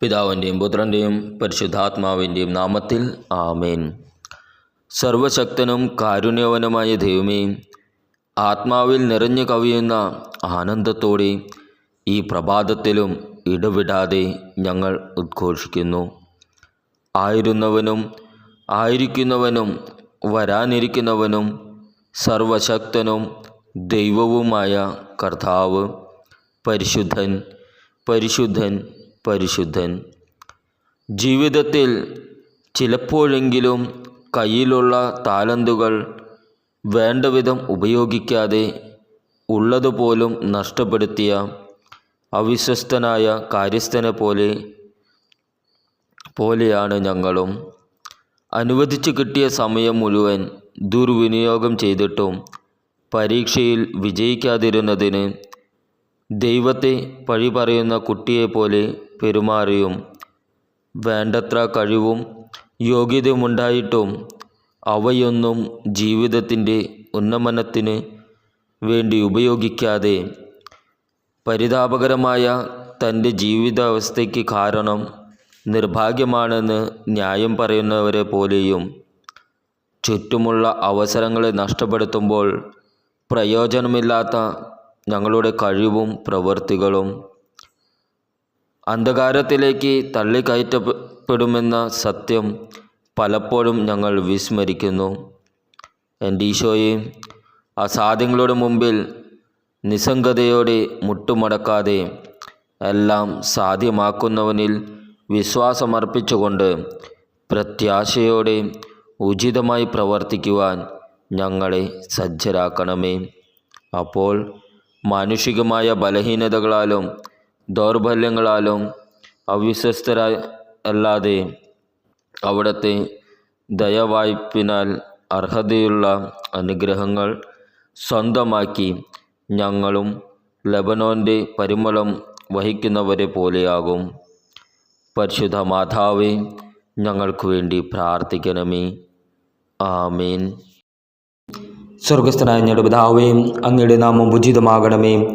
പിതാവിന്റെയും പുത്രന്റെയും പരിശുദ്ധാത്മാവിന്റെയും നാമത്തിൽ ആമേൻ. സർവശക്തനും കാരുണ്യവനുമായ ദൈവമേ ആത്മാവിൽ നിറഞ്ഞു കവിയുന്ന ആനന്ദത്തോടെ ഈ പ്രഭാതത്തിലും ഇടവിടാതെ ഞങ്ങൾ ഉദ്ഘോഷിക്കുന്നു. ആയിരുന്നവനും ആയിരിക്കുന്നവനും വരാനിരിക്കുന്നവനും സർവശക്തനും ദൈവവുമായ കർത്താവ് പരിശുദ്ധൻ പരിശുദ്ധൻ പരിശുദ്ധൻ. ജീവിതത്തിൽ ചിലപ്പോഴെങ്കിലും കയ്യിലുള്ള താലന്തുകൾ വേണ്ടവിധം ഉപയോഗിക്കാതെ ഉള്ളതുപോലും നഷ്ടപ്പെടുത്തിയ അവിശ്വസ്തനായ കാര്യസ്ഥനെ പോലെ പോലെയാണ് ഞങ്ങളും. അനുവദിച്ചു കിട്ടിയ സമയം മുഴുവൻ ദുർവിനിയോഗം ചെയ്തിട്ടും പരീക്ഷയിൽ വിജയിക്കാതിരുന്നതിന് ദൈവത്തെ പഴി പറയുന്ന കുട്ടിയെപ്പോലെ പെരുമാറിയും വേണ്ടത്ര കഴിവും യോഗ്യതയുമുണ്ടായിട്ടും അവയൊന്നും ജീവിതത്തിന്റെ ഉന്നമനത്തിന് വേണ്ടി ഉപയോഗിക്കാതെ പരിതാപകരമായ തന്റെ ജീവിതാവസ്ഥയ്ക്ക് കാരണം നിർഭാഗ്യമാണെന്ന് ന്യായം പറയുന്നവരെ പോലെയും ചുറ്റുമുള്ള അവസരങ്ങളെ നഷ്ടപ്പെടുത്തുമ്പോൾ പ്രയോജനമില്ലാത്ത ഞങ്ങളുടെ കഴിവും പ്രവൃത്തികളും അന്ധകാരത്തിലേക്ക് തള്ളിക്കയറ്റപ്പെടുമെന്ന സത്യം പലപ്പോഴും ഞങ്ങൾ വിസ്മരിക്കുന്നു. എന്റെ ഈശോയെ അസാധ്യങ്ങളുടെ മുമ്പിൽ നിസ്സംഗതയോടെ മുട്ടുമടക്കാതെ എല്ലാം സാധ്യമാക്കുന്നവനിൽ വിശ്വാസമർപ്പിച്ചുകൊണ്ട് പ്രത്യാശയോടെ ഉചിതമായി പ്രവർത്തിക്കുവാൻ ഞങ്ങളെ സജ്ജരാക്കണമേ. അപ്പോൾ മാനുഷികമായ ബലഹീനതകളാലും ദൗർബല്യങ്ങളാലും അവിശ്വസ്തരായി അല്ലാതെ അവിടുത്തെ ദയവായ്പിനാൽ അർഹതയുള്ള അനുഗ്രഹങ്ങൾ സ്വന്തമാക്കി ഞങ്ങളും ലബനോന്റെ പരിമളം വഹിക്കുന്നവരെ പോലെയാകും. പരിശുദ്ധ മാതാവേ ഞങ്ങൾക്ക് വേണ്ടി പ്രാർത്ഥിക്കണമേ. ആമേൻ. സ്വർഗസ്ഥനായ ഞങ്ങളുടെ പിതാവേയും അങ്ങയുടെ നാമം ഉചിതമാകണമേ.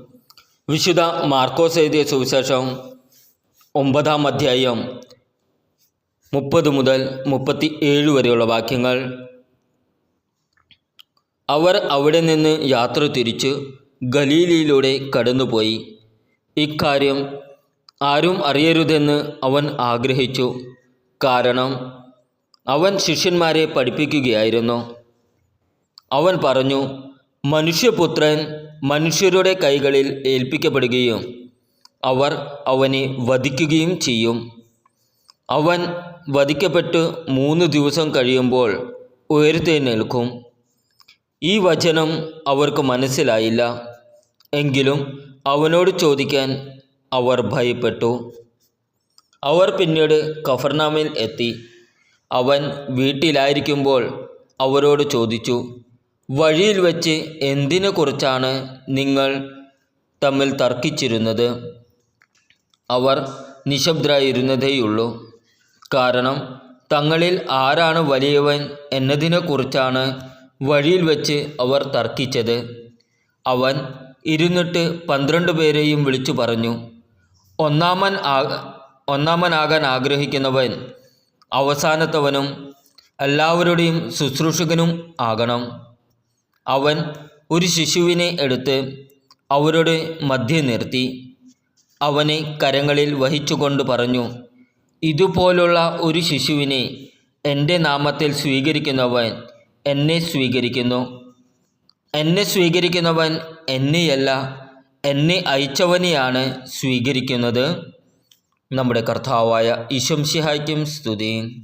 വിശുദ്ധ മാർക്കോസ് എഴുതിയ സുവിശേഷം ഒമ്പതാം അധ്യായം മുപ്പത് മുതൽ മുപ്പത്തി ഏഴ് വരെയുള്ള വാക്യങ്ങൾ. അവർ അവിടെ നിന്ന് യാത്ര തിരിച്ച് ഗലീലയിലൂടെ കടന്നുപോയി. ഇക്കാര്യം ആരും അറിയരുതെന്ന് അവൻ ആഗ്രഹിച്ചു. കാരണം അവൻ ശിഷ്യന്മാരെ പഠിപ്പിക്കുകയായിരുന്നു. അവൻ പറഞ്ഞു മനുഷ്യപുത്രൻ മനുഷ്യരുടെ കൈകളിൽ ഏൽപ്പിക്കപ്പെടുകയും അവർ അവനെ വധിക്കുകയും ചെയ്യും. അവൻ വധിക്കപ്പെട്ട് മൂന്ന് ദിവസം കഴിയുമ്പോൾ ഉയർത്തെഴുന്നേൽക്കും ഈ വചനം അവർക്ക് മനസ്സിലായില്ല. എങ്കിലും അവനോട് ചോദിക്കാൻ അവർ ഭയപ്പെട്ടു. അവർ പിന്നീട് കഫർനാമിൽ എത്തി. അവൻ വീട്ടിലായിരിക്കുമ്പോൾ അവരോട് ചോദിച്ചു വഴിയിൽ വച്ച് എന്തിനെക്കുറിച്ചാണ് നിങ്ങൾ തമ്മിൽ തർക്കിച്ചിരുന്നത്? അവർ നിശബ്ദരായിരുന്നതേയുള്ളൂ. കാരണം തങ്ങളിൽ ആരാണ് വലിയവൻ എന്നതിനെക്കുറിച്ചാണ് വഴിയിൽ വച്ച് അവർ തർക്കിച്ചത്. അവൻ ഇരുന്നിട്ട് പന്ത്രണ്ട് പേരെയും വിളിച്ചു പറഞ്ഞു ഒന്നാമൻ ആ ഒന്നാമനാകാൻ ആഗ്രഹിക്കുന്നവൻ അവസാനത്തവനും എല്ലാവരുടെയും ശുശ്രൂഷകനും ആകണം. അവൻ ഒരു ശിശുവിനെ എടുത്ത് അവരുടെ മധ്യ നിർത്തി. അവനെ കരങ്ങളിൽ വഹിച്ചുകൊണ്ട് പറഞ്ഞു ഇതുപോലുള്ള ഒരു ശിശുവിനെ എന്റെ നാമത്തിൽ സ്വീകരിക്കുന്നവൻ എന്നെ സ്വീകരിക്കുന്നു. എന്നെ സ്വീകരിക്കുന്നവൻ എന്നെയല്ല എന്നെ അയച്ചവനെയാണ് സ്വീകരിക്കുന്നത്. നമ്മുടെ കർത്താവായ ഈശംഷിഹായ്ക്കും സ്തുതി.